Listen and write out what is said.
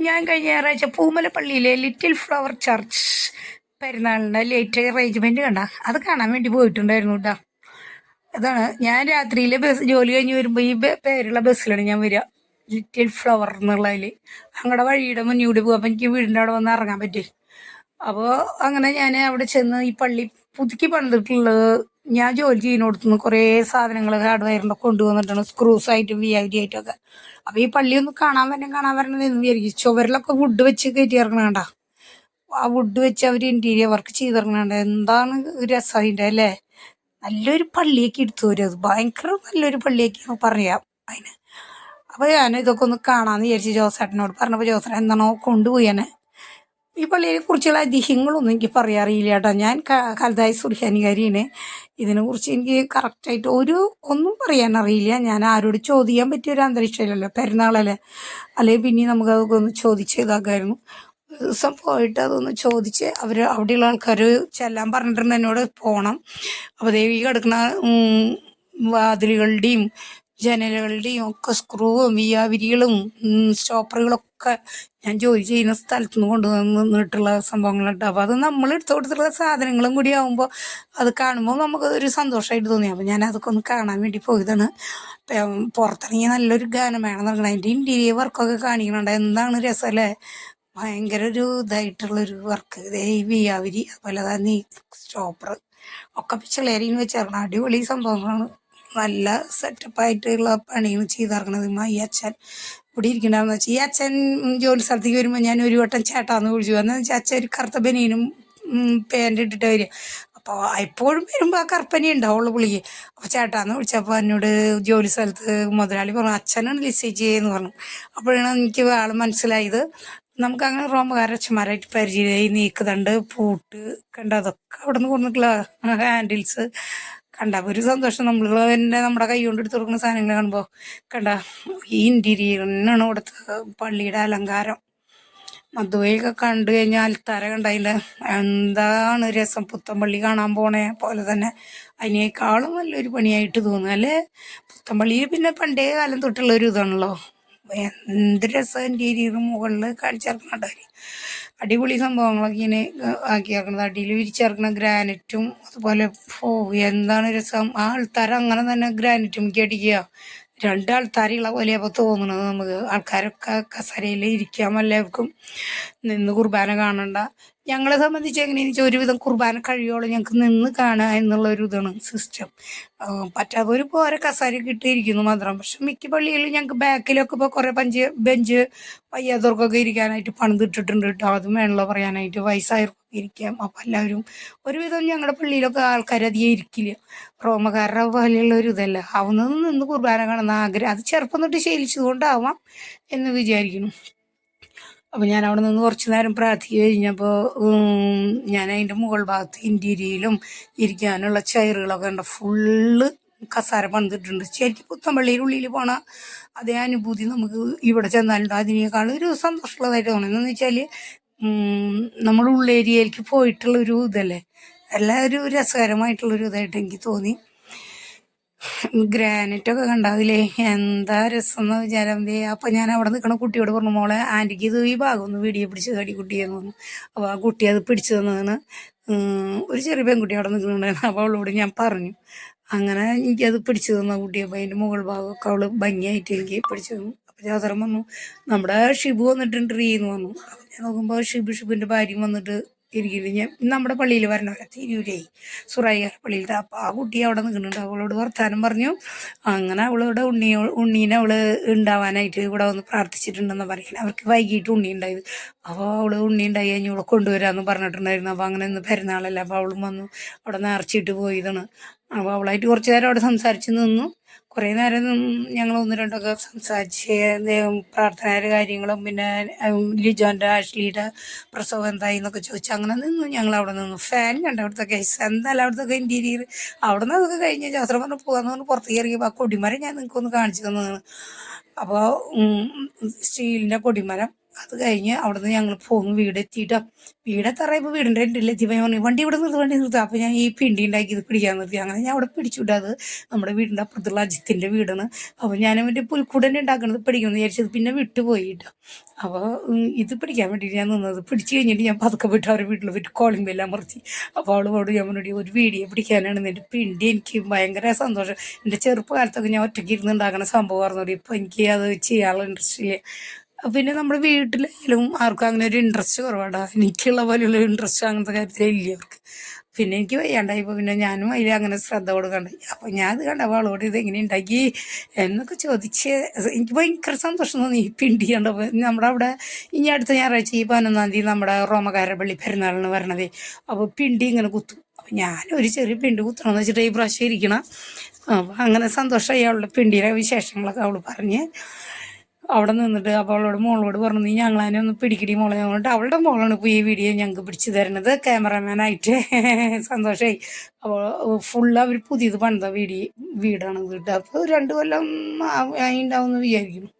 ഞാൻ കഴിഞ്ഞ ഞായറാഴ്ച പൂമലപ്പള്ളിയിലെ ലിറ്റിൽ ഫ്ലവർ ചർച്ച് പെരുന്നാളിന്റെ ലേറ്റ് അറേഞ്ച്മെന്റ് കണ്ട. അത് കാണാൻ വേണ്ടി പോയിട്ടുണ്ടായിരുന്നു കേട്ടോ അതാണ് ഞാൻ രാത്രിയിൽ ബസ് ജോലി കഴിഞ്ഞ് വരുമ്പോൾ ഈ പേരുള്ള ബസ്സിലാണ് ഞാൻ വരിക ലിറ്റിൽ ഫ്ലവർ എന്നുള്ളതിൽ അങ്ങടെ വഴിയുടെ മുന്നിലൂടെ പോകും അപ്പം എനിക്ക് വീടിന്റെ അവിടെ വന്ന് ഇറങ്ങാൻ പറ്റി. അപ്പോൾ അങ്ങനെ ഞാൻ അവിടെ ചെന്ന് ഈ പള്ളി പുതുക്കി പണിതിട്ടുള്ളത് ഞാൻ ജോലി ചെയ്യുന്നിടത്തുനിന്ന് കുറേ സാധനങ്ങൾ ഹാർഡ്വെയറിന്റെ കൊണ്ടുവന്നിട്ടാണ് സ്ക്രൂസ് ആയിട്ടും വി ഐ ഡി ആയിട്ടൊക്കെ അപ്പോൾ ഈ പള്ളി ഒന്ന് കാണാൻ വരണം കാണാൻ വരണം എന്ന് വിചാരിക്കും. ചുവരിലൊക്കെ വുഡ് വെച്ച് കയറ്റി ഇറങ്ങണണ്ട ആ വുഡ് വെച്ച് അവർ ഇന്റീരിയർ വർക്ക് ചെയ്തിറങ്ങണണ്ട. എന്താണ് രസം അതിന്റെ അല്ലേ? നല്ലൊരു പള്ളിയൊക്കെ എടുത്തു വരും അത്. ഭയങ്കര നല്ലൊരു പള്ളിയൊക്കെ പറയാം അതിന്. അപ്പോൾ ഞാൻ ഇതൊക്കെ ഒന്ന് കാണാമെന്ന് വിചാരിച്ചു ജോസേട്ടനോട് പറഞ്ഞപ്പോൾ ജോസേട്ടൻ എന്താണോ കൊണ്ടുപോയി എന്നെ. ഈ പള്ളിയെ കുറിച്ചുള്ള ഐതിഹ്യങ്ങളൊന്നും എനിക്ക് പറയാറിയില്ല കേട്ടോ. ഞാൻ കലതായ സുർഖാനികാരിയാണ് ഇതിനെക്കുറിച്ച് എനിക്ക് കറക്റ്റായിട്ട് ഒരു ഒന്നും പറയാൻ അറിയില്ല. ഞാൻ ആരോട് ചോദിക്കാൻ പറ്റിയ ഒരു അന്തരീക്ഷമില്ലല്ലോ പെരുന്നാളല്ലേ. അല്ലെങ്കിൽ പിന്നെ നമുക്ക് അതൊക്കെ ഒന്ന് ചോദിച്ച് ഇതാക്കായിരുന്നു. ഒരു ദിവസം പോയിട്ട് അതൊന്ന് ചോദിച്ച് അവർ അവിടെയുള്ള ആൾക്കാർ ചെല്ലാൻ പറഞ്ഞിട്ടുണ്ട് എന്നോട് പോകണം അപ്പോൾ ദേവി കിടക്കുന്ന വാതിലുകളുടെയും ജനലുകളുടെയും ഒക്കെ സ്ക്രൂവും വിയാവിരികളും സ്റ്റോപ്പറുകളൊക്കെ ഞാൻ ജോലി ചെയ്യുന്ന സ്ഥലത്ത് നിന്ന് കൊണ്ടുവന്നിട്ടുള്ള സംഭവങ്ങളുണ്ട്. അപ്പോൾ അത് നമ്മൾ എടുത്തു കൊടുത്തിട്ടുള്ള സാധനങ്ങളും കൂടി ആകുമ്പോൾ അത് കാണുമ്പോൾ നമുക്ക് ഒരു സന്തോഷമായിട്ട് തോന്നി. അപ്പോൾ ഞാൻ അതൊക്കെ ഒന്ന് കാണാൻ വേണ്ടി പോയതാണ്. പുറത്തിറങ്ങി നല്ലൊരു ഗാനമേള നടക്കണം അതിന്റെ ഇന്റീരിയർ വർക്കൊക്കെ കാണിക്കണുണ്ട് എന്താണ് രസമല്ലേ ഭയങ്കര ഒരു ഇതായിട്ടുള്ളൊരു വർക്ക് ഇതേ ഈ വിയാവിരി അതുപോലെ തന്നെ സ്റ്റോപ്പർ ഒക്കെ പിച്ചളേരിന്ന് വെച്ചിറങ്ങണം അടിപൊളി സംഭവങ്ങളാണ്. നല്ല സെറ്റപ്പായിട്ടുള്ള പണിയും ചെയ്തിറങ്ങണത് ഈ അച്ഛൻ. ഇവിടെ ഇരിക്കണ്ടാന്ന് വെച്ചാൽ ഈ അച്ഛൻ ജോലി സ്ഥലത്തേക്ക് വരുമ്പോൾ ഞാൻ ഒരു വട്ടം ചേട്ടാന്ന് വിളിച്ചു. എന്ന് വെച്ചാൽ അച്ഛൻ ഒരു കറുത്ത ബനീനും പാന്റ് ഇട്ടിട്ട് വരിക. അപ്പോൾ എപ്പോഴും വരുമ്പോൾ ആ കറുപ്പനി ഉണ്ടാവുള്ളൂ പുള്ളിക്ക്. അപ്പോൾ ചേട്ടാന്ന് വിളിച്ചപ്പോൾ എന്നോട് ജോലി സ്ഥലത്ത് മുതലാളി പറഞ്ഞു അച്ഛനാണ് ലിസേജ് എന്ന് പറഞ്ഞു. അപ്പോഴാണ് എനിക്ക് ആൾ മനസ്സിലായത്. നമുക്ക് അങ്ങനെ റോമകാര അച്ഛന്മാരായിട്ട് പരിചയമായി നീക്കുതണ്ട് പൂട്ട് കണ്ട അതൊക്കെ അവിടെ നിന്ന് കൊണ്ടിട്ടുള്ള ഹാൻഡിൽസ് കണ്ട ഒരു സന്തോഷം. നമ്മൾ തന്നെ നമ്മുടെ കൈ കൊണ്ട് എടുത്തു കൊടുക്കുന്ന സാധനങ്ങൾ കാണുമ്പോൾ കണ്ട ഈ ഇന്റീരിയറിനാണ് ഇവിടുത്തെ പള്ളിയുടെ അലങ്കാരം. മധുവയൊക്കെ കണ്ടു കഴിഞ്ഞാൽ അൽത്താര കണ്ടതിന്റെ എന്താണ് രസം. പുത്തമ്പള്ളി കാണാൻ പോണേ പോലെ തന്നെ. അതിനേക്കാളും നല്ലൊരു പണിയായിട്ട് തോന്നുക അല്ലേ? പുത്തമ്പള്ളിയിൽ പിന്നെ പണ്ടേ കാലം തൊട്ടുള്ള ഒരു ഇതാണല്ലോ. എന്ത് രസം ഇന്റീരിയർ മുകളിൽ കാണിച്ചിറക്കണ അടിപൊളി സംഭവങ്ങളൊക്കെ ഇങ്ങനെ ആക്കിയിറക്കുന്നത് അടിയിൽ വിരിച്ചിറക്കുന്ന ഗ്രാനറ്റും അതുപോലെ ഓ എന്താണ് രസം? ആ ആൾക്കാർ അങ്ങനെ തന്നെ ഗ്രാനൈറ്റും അടിക്കുക. രണ്ട് പോലെ അപ്പോൾ തോന്നുന്നത് നമുക്ക്. ആൾക്കാരൊക്കെ കസരയിൽ ഇരിക്കാൻ എല്ലാവർക്കും നിന്ന് കുർബാന കാണണ്ട. ഞങ്ങളെ സംബന്ധിച്ച് എങ്ങനെയാണെന്ന് വെച്ചാൽ ഒരുവിധം കുർബാന കഴിയോളം ഞങ്ങൾക്ക് നിന്ന് കാണുക എന്നുള്ള ഒരു ഇതാണ് സിസ്റ്റം പറ്റാത്തവർ പോരെ കസാര കിട്ടിയിരിക്കുന്നു മാത്രം. പക്ഷെ മിക്ക പള്ളികളിലും ഞങ്ങൾക്ക് ബാക്കിലൊക്കെ ഇപ്പോൾ കുറേ പഞ്ച് ബെഞ്ച് വയ്യാത്തവർക്കൊക്കെ ഇരിക്കാനായിട്ട് പണിതിട്ടിട്ടുണ്ട് കേട്ടോ. അതും വേണമല്ലോ പറയാനായിട്ട്. വയസ്സായവർക്കൊക്കെ ഇരിക്കാം. അപ്പം എല്ലാവരും ഒരുവിധം ഞങ്ങളുടെ പള്ളിയിലൊക്കെ ആൾക്കാർ അധികം ഇരിക്കില്ല. റോമക്കാരുടെ പോലെയുള്ള ഒരു ഇതല്ല. അവന്ന് നിന്ന് കുർബാന കാണുന്ന ആഗ്രഹം. അത് ചെറുപ്പം തൊട്ട് ശീലിച്ചതുകൊണ്ടാവാം എന്ന് വിചാരിക്കുന്നു. അപ്പോൾ ഞാൻ അവിടെ നിന്ന് കുറച്ചു നേരം പ്രാർത്ഥിച്ച് കഴിഞ്ഞപ്പോൾ ഞാൻ അതിന്റെ മുകൾ ഭാഗത്ത് ഇന്റീരിയലും ഇരിക്കാനുള്ള ചെയറുകളൊക്കെ ഉണ്ട് ഫുള്ള് കസാര പണിതിട്ടുണ്ട്. ശരിക്കും പുത്തമ്പള്ളിയുടെ ഉള്ളിൽ പോണ അതേ അനുഭൂതി നമുക്ക് ഇവിടെ ചെന്നാലുണ്ട്. അതിനേക്കാൾ ഒരു സന്തോഷമുള്ളതായിട്ട് തോന്നുന്നു. എന്ന് വെച്ചാൽ നമ്മൾ ഉള്ളേരിയയിലേക്ക് പോയിട്ടുള്ള ഒരു ഇതല്ലേ? എല്ലാം ഒരു രസകരമായിട്ടുള്ളൊരു ഇതായിട്ട് എനിക്ക് തോന്നി. ഗ്രാനൈറ്റ് ഒക്കെ കണ്ടാവില്ലേ എന്താ രസം എന്ന് വിചാരം ദേ അപ്പം ഞാൻ അവിടെ നിൽക്കണ കുട്ടിയോട് പറഞ്ഞു മോളെ ആന്റിക്ക് ഇത് ഈ ഭാഗം ഒന്ന് വീടിയെ പിടിച്ച് കടി കുട്ടിയെന്ന് പറഞ്ഞു. അപ്പോൾ ആ കുട്ടി അത് പിടിച്ചു തന്നതാണ്. ഒരു ചെറിയ പെൺകുട്ടി അവിടെ നിൽക്കുന്നുണ്ടായിരുന്നു. അപ്പോൾ അവളോട് ഞാൻ പറഞ്ഞു. അങ്ങനെ എനിക്കത് പിടിച്ചു തന്ന കുട്ടി അപ്പോൾ അതിന്റെ മുകൾ ഭാഗമൊക്കെ അവൾ ഭംഗിയായിട്ട് എനിക്ക് പിടിച്ചു തന്നു. അപ്പോൾ ജാതരം വന്നു നമ്മുടെ ഷിബു വന്നിട്ടുണ്ട് റീ വന്നു ഞാൻ നോക്കുമ്പോൾ ഷിബു ഷിബുവിന്റെ ഭാര്യയും വന്നിട്ട് ഞാൻ നമ്മുടെ പള്ളിയിൽ വരണവരെ തിരൂരേ. സുറായിക്കാർ പള്ളിയിൽ അപ്പം ആ കുട്ടി അവിടെ നിൽക്കുന്നുണ്ട് അവളോട് വർത്താനം പറഞ്ഞു. അങ്ങനെ അവളോട് ഉണ്ണി ഉണ്ണീനെ അവൾ ഉണ്ടാവാനായിട്ട് ഇവിടെ വന്ന് പ്രാർത്ഥിച്ചിട്ടുണ്ടെന്ന് പറയുന്നത് അവർക്ക് വൈകിട്ട് ഉണ്ണി ഉണ്ടായത്. അപ്പോൾ അവൾ ഉണ്ണി ഉണ്ടായി കഴിഞ്ഞ് ഇവിടെ കൊണ്ടുവരാമെന്ന് പറഞ്ഞിട്ടുണ്ടായിരുന്നു. അപ്പോൾ അങ്ങനെ ഇന്ന് പെരുന്നാളല്ല. അപ്പോൾ അവളും വന്നു. അവിടെ നേർച്ചയിട്ട് പോയതാണ്. അപ്പോൾ അവളായിട്ട് കുറച്ച് നേരം അവിടെ സംസാരിച്ച് നിന്നു. കുറേ നേരം ഞങ്ങൾ ഒന്ന് രണ്ടൊക്കെ സംസാരിച്ച് പ്രാർത്ഥനയുടെ കാര്യങ്ങളും പിന്നെ ലിജോന്റെ ആഷ്ലിയുടെ പ്രസവം എന്തായി എന്നൊക്കെ ചോദിച്ചു അങ്ങനെ നിന്നു. ഞങ്ങൾ അവിടെ നിന്നു ഫാൻ കണ്ട അവിടുത്തെ കേസ് എന്തായാലും അവിടുത്തെ ഇന്റീരിയർ അവിടെ നിന്ന് അതൊക്കെ കഴിഞ്ഞ് ജാത്ര പറഞ്ഞ് പോകാന്ന് പറഞ്ഞു പുറത്തേക്ക് ഇറങ്ങിയപ്പോൾ ആ കൊടിമരം ഞാൻ നിങ്ങൾക്ക് ഒന്ന് കാണിച്ചു തന്നതാണ്. അപ്പോൾ സ്റ്റീലിന്റെ കൊടിമരം. അത് കഴിഞ്ഞ് അവിടുന്ന് ഞങ്ങൾ പോകും. വീടെത്തിയിട്ടോ. വീടെത്താറായപ്പോൾ വീടിന്റെ ഉണ്ടല്ലേ ഞാൻ പറഞ്ഞു വണ്ടി ഇവിടെ നിർത്തി വണ്ടി നിർത്തുക അപ്പോൾ ഞാൻ ഈ പിണ്ടി ഉണ്ടാക്കി ഇത് പിടിക്കാൻ നിർത്തി. അങ്ങനെ ഞാൻ അവിടെ പിടിച്ചുവിട്ടു. അത് നമ്മുടെ വീടിന്റെ അപ്പുറത്തുള്ള അജിത്തിന്റെ വീടാണ്. അപ്പോൾ ഞാൻ അവന്റെ പുൽക്കൂടന്നെ ഉണ്ടാക്കുന്നത് പിടിക്കുമെന്ന് വിചാരിച്ചത് പിന്നെ വിട്ടുപോയി കേട്ടോ അപ്പോൾ ഇത് പിടിക്കാൻ വേണ്ടിയിട്ട് ഞാൻ നിന്നത്. പിടിച്ചു കഴിഞ്ഞിട്ട് ഞാൻ പതുക്കെ വിട്ട് അവരുടെ വീട്ടിൽ പോയിട്ട് കോളിംഗ് ബെല്ലാം അമർത്തി. അപ്പോൾ അവളോട് ഞാൻ പറഞ്ഞു ഒരു വീഡിയോ പിടിക്കാനാണ് എന്റെ പിണ്ടി. എനിക്ക് ഭയങ്കര സന്തോഷം. എന്റെ ചെറുപ്പകാലത്തൊക്കെ ഞാൻ ഒറ്റയ്ക്ക് ഇരുന്ന് ഉണ്ടാക്കുന്ന സംഭവമായിരുന്നു. ഇപ്പോൾ എനിക്ക് അത് ചെയ്യാനുള്ള ഇൻട്രസ്റ്റ് ഇല്ല. പിന്നെ നമ്മുടെ വീട്ടിലായാലും ആർക്കും അങ്ങനെ ഒരു ഇൻട്രസ്റ്റ് കുറവാടാ. എനിക്കുള്ള പോലെയുള്ള ഇൻട്രസ്റ്റ് അങ്ങനത്തെ കാര്യത്തിൽ ഇല്ല അവർക്ക്. പിന്നെ എനിക്ക് വയ്യാണ്ടായപ്പോൾ പിന്നെ ഞാനും അതിൽ അങ്ങനെ ശ്രദ്ധ കൊടുക്കണ്ടായി അപ്പോൾ ഞാൻ അത് കണ്ടപ്പോൾ അവളോട് ഇത് എങ്ങനെ ഉണ്ടാക്കി എന്നൊക്കെ ചോദിച്ച് എനിക്ക് ഭയങ്കര സന്തോഷം തോന്നി. പിണ്ടി കണ്ടപ്പോൾ നമ്മുടെ അവിടെ ഇനി അടുത്ത ഞായറാഴ്ച ഈ പതിനൊന്നാം തീയതി നമ്മുടെ റോമകാരപ്പള്ളി പെരുന്നാളിന് വരണതേ. അപ്പോൾ പിണ്ടി ഇങ്ങനെ കുത്തും. അപ്പം ഞാനൊരു ചെറിയ പിണ്ടി കുത്തണമെന്ന് വെച്ചിട്ട് ഈ പ്രാവശ്യം ഇരിക്കണം. അപ്പം അങ്ങനെ സന്തോഷമായി അവളുടെ പിണ്ടിയുടെ വിശേഷങ്ങളൊക്കെ അവൾ പറഞ്ഞ്. അവിടെ നിന്നിട്ട് അപ്പോൾ അവളോട് മോളോട് പറഞ്ഞു നീ ഞങ്ങളതിനെ ഒന്ന് പിടിക്കടി മോളെ. പറഞ്ഞിട്ട് അവളുടെ മോളാണ് ഇപ്പോൾ ഈ വീഡിയോ ഞങ്ങൾക്ക് പിടിച്ചു തരുന്നത്. ക്യാമറമാനായിട്ട് സന്തോഷമായി അപ്പോൾ ഫുള്ള് അവർ പുതിയത് പണിത വീഡിയോ വീടാണ് കേട്ടോ അപ്പോൾ രണ്ട് കൊല്ലം ഉണ്ടാവും എന്ന് വിചാരിക്കുന്നു.